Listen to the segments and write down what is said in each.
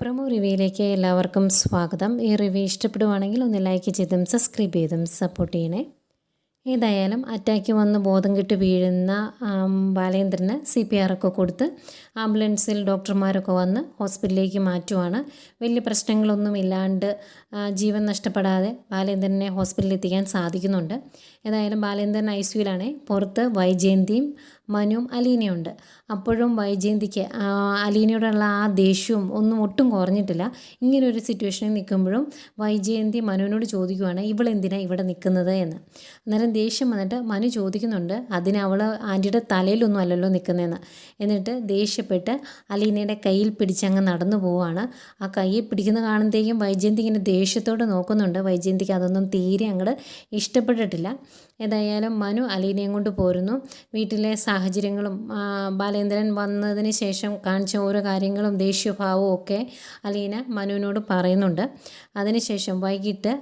Promo റിവ്യൂയിലേക്ക് എല്ലാവർക്കും സ്വാഗതം. ഈ റിവ്യൂ ഇഷ്ടപ്പെടുവാണെങ്കിൽ ഒന്ന് ലൈക്ക് ചെയ്തും സബ്സ്ക്രൈബ് ചെയ്തും സപ്പോർട്ട് ചെയ്യണേ. ഏതായാലും അറ്റാക്ക് വന്ന് ബോധം കെട്ട് വീഴുന്ന ബാലേന്ദ്രന് സി പി ആർ ഒക്കെ കൊടുത്ത് ആംബുലൻസിൽ ഡോക്ടർമാരൊക്കെ വന്ന് ഹോസ്പിറ്റലിലേക്ക് മാറ്റുവാണ്. വലിയ പ്രശ്നങ്ങളൊന്നും ഇല്ലാണ്ട് ജീവൻ നഷ്ടപ്പെടാതെ ബാലേന്ദ്രനെ ഹോസ്പിറ്റലിൽ എത്തിക്കാൻ സാധിക്കുന്നുണ്ട്. ഏതായാലും ബാലേന്ദ്രൻ ഐ സിയുലാണേ പുറത്ത് വൈജയന്തിയും മനുവും അലീനയുണ്ട്. അപ്പോഴും വൈജയന്തിക്ക് അലീനയോടുള്ള ആ ദേഷ്യവും ഒന്നും ഒട്ടും കുറഞ്ഞിട്ടില്ല. ഇങ്ങനൊരു സിറ്റുവേഷനിൽ നിൽക്കുമ്പോഴും വൈജയന്തി മനുവിനോട് ചോദിക്കുവാണ് ഇവളെന്തിനാണ് ഇവിടെ നിൽക്കുന്നത്? എന്ന്. അന്നേരം ദേഷ്യം വന്നിട്ട് മനു ചോദിക്കുന്നുണ്ട് അതിന് അവൾ ആന്റിയുടെ തലയിലൊന്നും അല്ലല്ലോ നിൽക്കുന്നതെന്ന് എന്നിട്ട് ദേഷ്യപ്പെട്ട് അലീനയുടെ കയ്യിൽ പിടിച്ചങ്ങ് നടന്നു പോവുകയാണ് ആ കയ്യിൽ പിടിക്കുന്ന കാണുമ്പോഴത്തേക്കും വൈജയന്തി ഇങ്ങനെ ദേഷ്യത്തോടെ നോക്കുന്നുണ്ട്. വൈജയന്തിക്ക് അതൊന്നും തീരെ അങ്ങോട്ട് ഇഷ്ടപ്പെട്ടിട്ടില്ല. ഏതായാലും മനു അലീനയും കൊണ്ട് പോരുന്നു. വീട്ടിലെ സാഹചര്യങ്ങളും ബാലേന്ദ്രൻ വന്നതിന് ശേഷം കാണിച്ച ഓരോ കാര്യങ്ങളും ദേഷ്യഭാവവും ഒക്കെ അലീന മനുവിനോട് പറയുന്നുണ്ട്. അതിനുശേഷം വൈകിട്ട്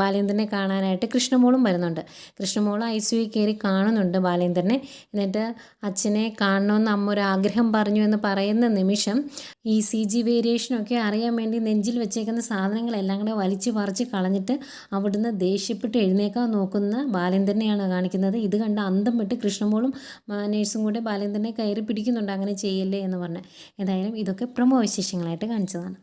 ബാലേന്ദ്രനെ കാണാനായിട്ട് കൃഷ്ണമോളും വരുന്നുണ്ട്. കൃഷ്ണമോൾ ഐ സി കയറി കാണുന്നുണ്ട് ബാലേന്ദ്രനെ. എന്നിട്ട് അച്ഛനെ കാണണമെന്ന് അമ്മ ഒരു ആഗ്രഹം പറഞ്ഞു എന്ന് പറയുന്ന നിമിഷം ഈ സി ജി വേരിയേഷനൊക്കെ അറിയാൻ വേണ്ടി നെഞ്ചിൽ വെച്ചേക്കുന്ന സാധനങ്ങളെല്ലാം കൂടെ വലിച്ചു പറിച്ച് കളഞ്ഞിട്ട് അവിടുന്ന് ദേഷ്യപ്പെട്ട് എഴുന്നേക്കാൻ നോക്കുന്ന ബാലേന്ദ്രനെയാണ് കാണിക്കുന്നത്. ഇത് കണ്ട് അന്തം വിട്ട് കൃഷ്ണമോളും നേഴ്സും കൂടെ ബാലേന്ദ്രനെ കയറി പിടിക്കുന്നുണ്ട്. അങ്ങനെ ചെയ്യല്ലേ എന്ന് പറഞ്ഞ്. എന്തായാലും ഇതൊക്കെ പ്രമോ വിശേഷങ്ങളായിട്ട് കാണിച്ചതാണ്.